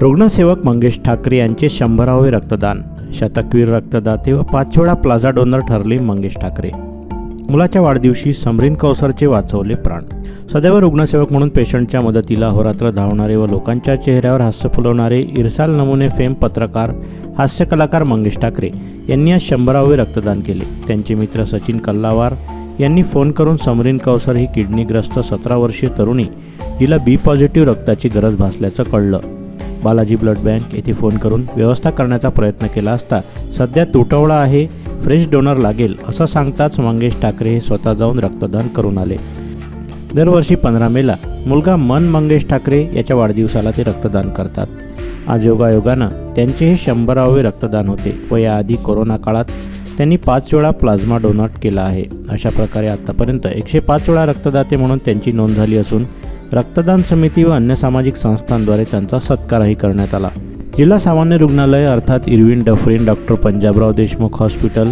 रुग्णसेवक मंगेश ठाकरे यांचे शंभरावे रक्तदान. शतकवीर रक्तदाते व पाच वेळा प्लाझा डोनर ठरले मंगेश ठाकरे. मुलाच्या वाढदिवशी समरीन कौसरचे वाचवले प्राण. सदैव रुग्णसेवक म्हणून पेशंटच्या मदतीला होरात्र धावणारे व लोकांच्या चेहऱ्यावर हास्य फुलवणारे इरसाल नमुने फेम पत्रकार हास्य कलाकार मंगेश ठाकरे यांनी आज शंभरावे रक्तदान केले. त्यांचे मित्र सचिन कल्लावार यांनी फोन करून समरीन कौसर ही किडनीग्रस्त सतरा वर्षीय तरुणी जिला बी पॉझिटिव्ह रक्ताची गरज भासल्याचं कळलं. बालाजी ब्लड बँक येथे फोन करून व्यवस्था करण्याचा प्रयत्न केला असता सध्या तुटवडा आहे फ्रेश डोनर लागेल असं सांगताच मंगेश ठाकरे हे स्वतः जाऊन रक्तदान करून आले. दरवर्षी पंधरा मेला मुलगा मन मंगेश ठाकरे याच्या वाढदिवसाला ते रक्तदान करतात. आज योगायोगानं त्यांचे हे शंभरावे रक्तदान होते व याआधी कोरोना काळात त्यांनी पाच वेळा प्लाझ्मा डोनट केला आहे. अशा प्रकारे आत्तापर्यंत एकशे पाच वेळा रक्तदाते म्हणून त्यांची नोंद झाली असून रक्तदान समिती व अन्य सामाजिक संस्थांद्वारे त्यांचा सत्कारही करण्यात आला. जिल्हा सामान्य रुग्णालय अर्थात Irwin Dufferin doctor Panjabrao Deshmukh hospital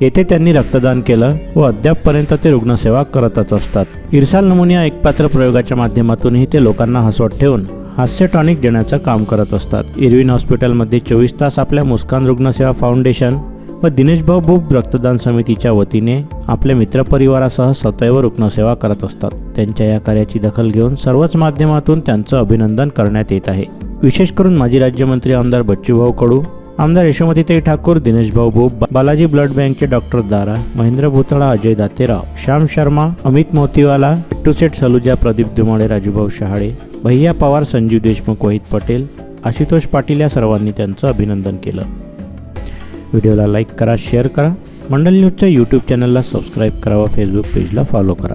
येथे त्यांनी रक्तदान केलं व अद्यापपर्यंत ते रुग्णसेवा करतच असतात. इरसाल नमुनिया एकपात्र प्रयोगाच्या माध्यमातूनही ते लोकांना हसवत ठेवून हास्य टॉनिक देण्याचं काम करत असतात. इरविन हॉस्पिटलमध्ये चोवीस तास आपल्या मुस्कान रुग्णसेवा फाउंडेशन व दिनेशभाऊ बुब रक्तदान समितीच्या वतीने आपल्या मित्रपरिवारासह सदैव रुग्णसेवा करत असतात. त्यांच्या या कार्याची दखल घेऊन सर्वच माध्यमातून त्यांचं अभिनंदन करण्यात येत आहे. विशेष करून माजी राज्यमंत्री आमदार बच्चूभाऊ कडू आमदार यशोमतीताई ठाकूर दिनेशभाऊ बोब बालाजी ब्लड बँकचे डॉक्टर दारा महेंद्र भुतळा अजय दातेराव श्याम शर्मा अमित मोतीवाला टूसेट सलुजा प्रदीप दुमाळे राजूभाऊ शहाळे भैया पवार संजीव देशमुख वहित पटेल आशुतोष पाटील या सर्वांनी त्यांचं अभिनंदन केलं. व्हिडिओला लाईक करा शेअर करा. मंडल न्यूजच्या यूट्यूब चॅनलला सबस्क्राईब करा व फेसबुक पेजला फॉलो करा.